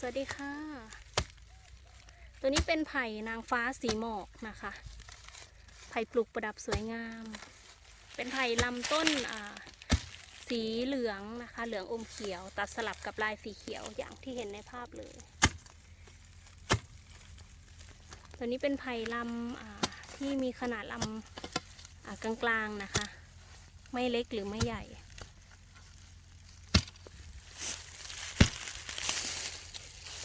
สวัสดีค่ะ ตัวนี้เป็นไผ่นางฟ้าสีหมอกนะคะ ไผ่ปลูกประดับสวยงาม เป็นไผ่ลำต้นสีเหลืองนะคะ เหลืองอมเขียว ตัดสลับกับลายสีเขียวอย่างที่เห็นในภาพเลย ตัวนี้เป็นไผ่ลำที่มีขนาดลำกลางๆนะคะ ไม่เล็กหรือไม่ใหญ่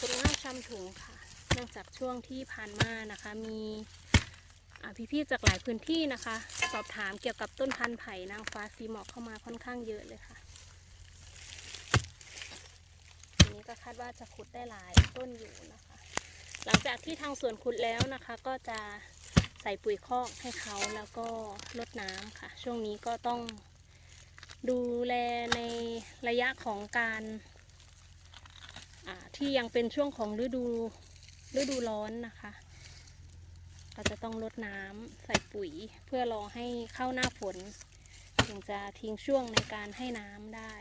คุณงามถุงค่ะ เนื่องจากช่วงที่ผ่านมานะคะ มีพี่ๆจากหลายพื้นที่นะคะ สอบถามเกี่ยวกับต้นพันธุ์ไผ่นางฟ้าสีหมอกเข้ามาค่อนข้างเยอะเลยค่ะทีนี้ก็คาดว่าจะขุดได้หลายต้นอยู่นะคะ หลังจากที่ทางสวนขุดแล้วนะคะ ก็จะใส่ปุ๋ยคอกให้เขาแล้วก็ลดน้ำค่ะ ช่วงนี้ก็ต้องดูแลในระยะของการ ที่ยังเป็นช่วงของฤดูฤดูร้อนนะคะก็จะต้องลดน้ำใส่ปุ๋ยเพื่อรอให้เข้าหน้าฝน ถึงจะทิ้งช่วงในการให้น้ำได้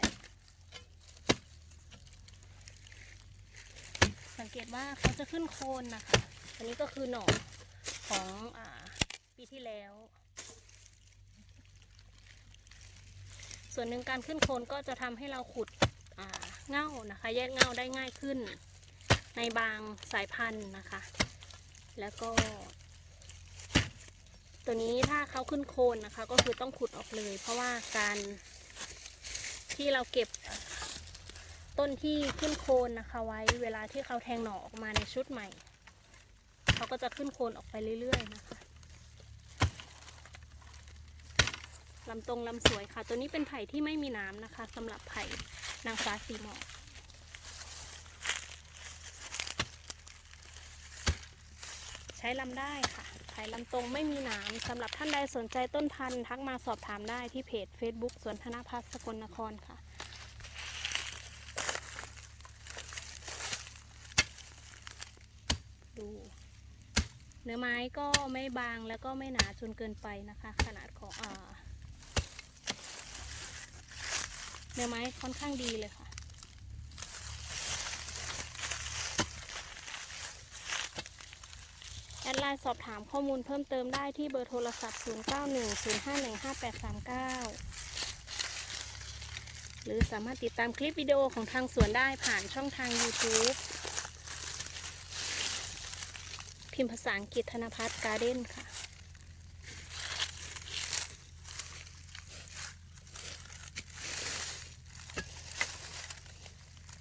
สังเกตว่าเขาจะขึ้นโคนนะคะอันนี้ก็คือหน่อของอปีที่แล้ว ส่วนหนึ่งการขึ้นโคนก็จะทำให้เราขุดอ่า เง่านะคะ แยกเง่าได้ง่ายขึ้น ในบางสายพันธุ์นะคะ แล้วก็ ตัวนี้ถ้าเขาขึ้นโคนนะคะ ก็คือต้องขุดออกเลย เพราะว่าการที่เราเก็บต้นที่ขึ้นโคนนะคะไว้เวลาที่เขาแทงหน่อออกมาในชุดใหม่ เขาก็จะขึ้นโคนออกไปเรื่อยๆนะคะ ลำตรงลำสวยค่ะ ตัวนี้เป็นไผ่ที่ไม่มีน้ำนะคะสำหรับไผ่นางฟ้าสีหมอกใช้ลำได้ค่ะ ไผ่ลำตรงไม่มีนามสำหรับท่านใดสนใจต้นพันธุ์ทักมาสอบถามได้ที่เพจ Facebook สวนธนพัฒน์สกลนครค่ะดูเนื้อไม้ก็ไม่บางแล้วก็ไม่หนาจนเกินไปนะคะ ขนาดของอ่า เนื้อไม้ค่อนข้างดีเลยค่ะ แอดไลน์สอบถามข้อมูลเพิ่มเติมได้ที่เบอร์โทรศัพท์ 0910515839 หรือสามารถติดตามคลิปวิดีโอของทางสวนได้ผ่านช่องทาง YouTube พิมพ์ภาษาอังกฤษธนพัฒน์การ์เด้นค่ะ